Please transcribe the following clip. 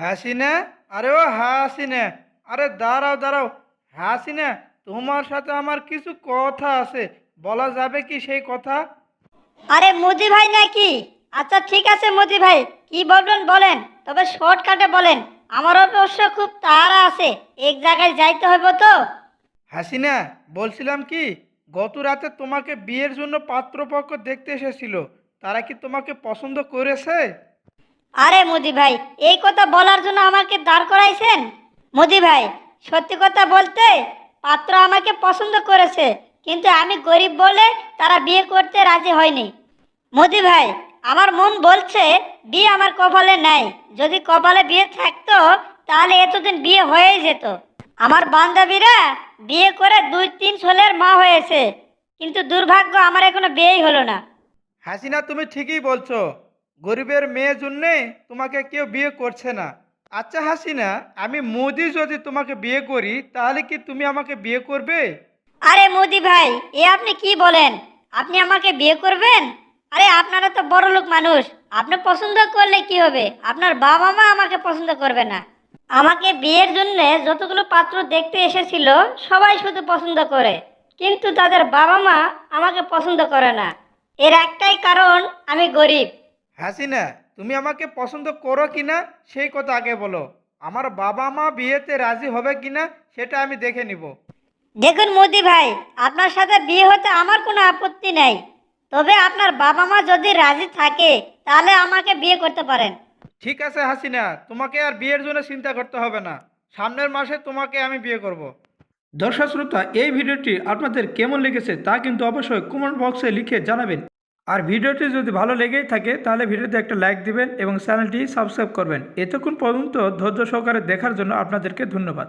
হাসিনা? আরে ও হাসিনা। আরে দাঁড়াও দাঁড়াও। হাসিনা তোমার সাথে আমার কিছু কথা আছে। বলা যাবে কি সেই কথা? আরে মোদি ভাই নাকি? আচ্ছা ঠিক আছে মোদি ভাই। কি বলবেন বলেন তবে শর্টকাটে বলেন। আমার অবশ্য খুব তাড়া আছে। এক জায়গায় যাইতে হবে তো? হাসিনা বলছিলাম কি গত রাতে তোমাকে বিয়ের জন্য পাত্রপক্ষ দেখতে এসেছিল। তারা কি তোমাকে পছন্দ করেছে? আরে মোদি ভাই, এই কথা বলার জন্য আমাকে দাঁড় করাইছেন? মোদি ভাই, সত্যি কথা বলতে পাত্র আমাকে পছন্দ করেছে, কিন্তু আমি গরিব বলে তারা বিয়ে করতে রাজি হয়নি। মোদি ভাই, আমার মন বলছে বিয়ে আমার কপালে নাই। যদি কপালে বিয়ে থাকতো, তাহলে এতদিন বিয়ে হয়েই যেত। আমার বান্ধবীরা বিয়ে করে দুই তিন ছেলের মা হয়েছে, কিন্তু দুর্ভাগ্য আমার এখনও বিয়েই হলো না। হাসিনা, তুমি ঠিকই বলছো। গরিবের মেয়ের জন্যে তোমাকে কেউ বিয়ে করছে না। আচ্ছা হাসিনা, আমি মোদি যদি তোমাকে বিয়ে করি, তাহলে কি তুমি আমাকে বিয়ে করবে? আরে মোদি ভাই, এ আপনি কি বলেন? আপনি আমাকে বিয়ে করবেন? আরে আপনারা তো বড় লোক মানুষ। আপনি পছন্দ করলে কি হবে? আপনার বাবা মা আমাকে পছন্দ করবে না। আমাকে বিয়ের জন্য যতগুলো পাত্র দেখতে এসেছিল, সবাই শুধু পছন্দ করে। কিন্তু তাদের বাবা মা আমাকে পছন্দ করে না। এর একটাই কারণ, আমি গরিব। হাসিনা তুমি আমাকে পছন্দ করো কিনা সেই কথা আগে বলো। আমার বাবা মা বিয়েতে রাজি হবে কিনা সেটা আমি দেখে নিব। দেখুন মোদি ভাই আপনার সাথে বিয়ে হতে আমার কোনো আপত্তি নেই। তবে আপনার বাবা মা যদি রাজি থাকে তাহলে আমাকে বিয়ে করতে পারেন। ঠিক আছে হাসিনা তোমাকে আর বিয়ের জন্য চিন্তা করতে হবে না। সামনের মাসে তোমাকে আমি বিয়ে করব। দর্শক শ্রোতা এই ভিডিওটি আপনাদের কেমন লেগেছে তা কিন্তু অবশ্যই কমেন্ট বক্সে লিখে জানাবেন। আর ভিডিওটি যদি ভালো লেগেই থাকে, তাহলে ভিডিওতে একটা লাইক দিবেন এবং চ্যানেলটি সাবস্ক্রাইব করবেন। এতক্ষণ পর্যন্ত ধৈর্য সহকারে দেখার জন্য আপনাদেরকে ধন্যবাদ।